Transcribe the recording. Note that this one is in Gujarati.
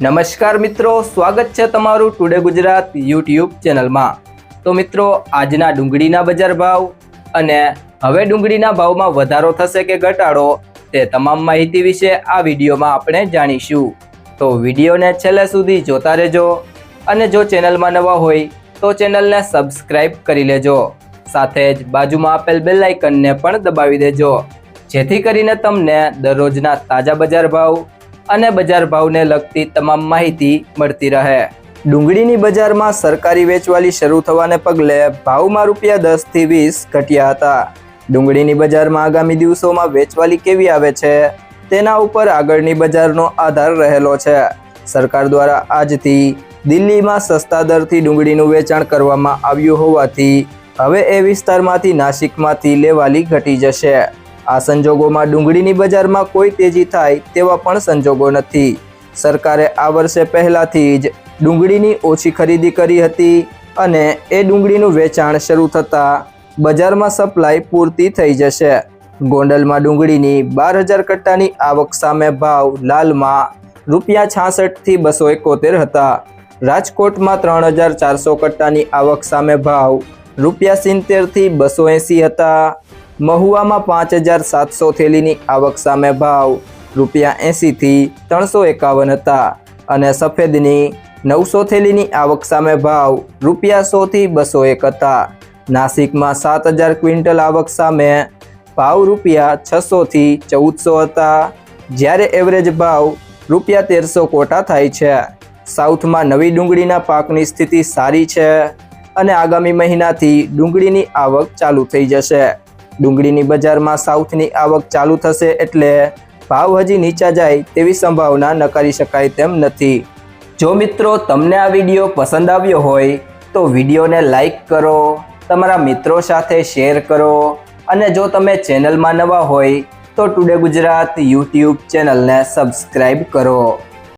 નમસ્કાર મિત્રો, સ્વાગત છે તમારું ટુડે ગુજરાત યુટ્યુબ ચેનલમાં. તો મિત્રો, આજના ડુંગળીના બજાર ભાવ અને હવે ડુંગળીના ભાવમાં વધારો થશે કે ઘટાડો તે તમામ માહિતી વિશે આ વિડીયોમાં આપણે જાણીશું. તો વિડીયોને છેલ્લે સુધી જોતા રહેજો અને જો ચેનલમાં નવા હોય, તો ચેનલને સબસ્ક્રાઈબ કરી લેજો. સાથે જ બાજુમાં આપેલ બેલ આઇકનને પણ દબાવી દેજો. જેથી કરીને તમને દરરોજના તાજા બજાર ભાવ અને બજાર ભાવને લગતી તમામ માહિતી મળતી રહે. ડુંગળીની બજારમાં સરકારી વેચવાલી શરૂ થવાને પગલે ભાવમાં રૂપિયા દસથી વીસ ઘટ્યા હતા. ડુંગળીની બજારમાં આગામી દિવસોમાં વેચવાલી કેવી આવે છે? તેના ઉપર આગળની બજારનો આધાર રહેલો છે. સરકાર દ્વારા આજથી દિલ્હીમાં સસ્તા દરથી ડુંગળીનું વેચાણ કરવામાં આવ્યું હોવાથી હવે એ વિસ્તારમાંથી નાસિકમાંથી લેવાલી ઘટી જશે. આ સંજોગોમાં ડુંગળીની બજારમાં કોઈ તેજી થાય તેવા પણ સંજોગો નથી. સરકારે આ વર્ષે પહેલાથી જ ડુંગળીની ઓછી ખરીદી કરી હતી અને એ ડુંગળીનું વેચાણ શરૂ થતાં બજારમાં સપ્લાય પૂરતી થઈ જશે. ગોંડલમાં ડુંગળીની બાર હજાર કટ્ટાની આવક સામે ભાવ, લાલમાં રૂપિયા છાસઠથી બસો એકોતેર હતા. રાજકોટમાં ત્રણ હજાર ચારસો કટ્ટાની આવક સામે ભાવ, રૂપિયા સિત્તેરથી બસો એંસી હતા. મહુવામાં પાંચ હજાર સાતસો થેલીની આવક સામે ભાવ. રૂપિયા એંસીથી ત્રણસો એકાવન હતા અને સફેદની નવસો થેલીની આવક સામે ભાવ રૂપિયા સોથી બસો એક હતા. નાસિકમાં સાત હજાર ક્વિન્ટલ આવક સામે ભાવ રૂપિયા છસોથી ચૌદસો હતા. જ્યારે એવરેજ ભાવ રૂપિયા તેરસો કોટા થાય છે. સાઉથમાં નવી ડુંગળીના પાકની સ્થિતિ સારી છે અને આગામી મહિનાથી ડુંગળીની આવક ચાલુ થઈ જશે. ડુંગળીની બજારમાં સાઉથની આવક ચાલુ થશે એટલે ભાવ હજી નીચા જાય તેવી સંભાવના નકારી શકાય તેમ નથી. જો મિત્રો તમને આ વીડિયો પસંદ આવ્યો હોય, તો વિડીયોને લાઈક કરો, તમારા મિત્રો સાથે શેર કરો અને જો તમે ચેનલમાં નવા હોય, તો ટુડે ગુજરાત યુટ્યુબ ચેનલને સબસ્ક્રાઈબ કરો.